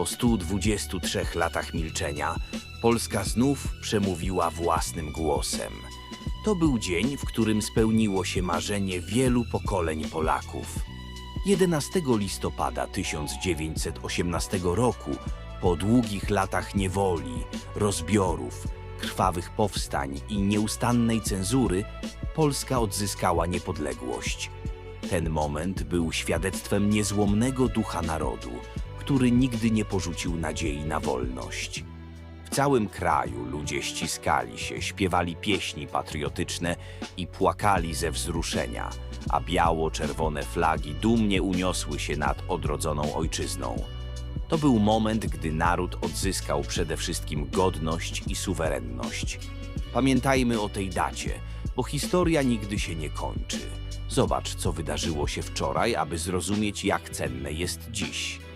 Po 123 latach milczenia Polska znów przemówiła własnym głosem. To był dzień, w którym spełniło się marzenie wielu pokoleń Polaków. 11 listopada 1918 roku, po długich latach niewoli, rozbiorów, krwawych powstań i nieustannej cenzury, Polska odzyskała niepodległość. Ten moment był świadectwem niezłomnego ducha narodu, który nigdy nie porzucił nadziei na wolność. W całym kraju ludzie ściskali się, śpiewali pieśni patriotyczne i płakali ze wzruszenia, a biało-czerwone flagi dumnie uniosły się nad odrodzoną ojczyzną. To był moment, gdy naród odzyskał przede wszystkim godność i suwerenność. Pamiętajmy o tej dacie, bo historia nigdy się nie kończy. Zobacz, co wydarzyło się wczoraj, aby zrozumieć, jak cenne jest dziś.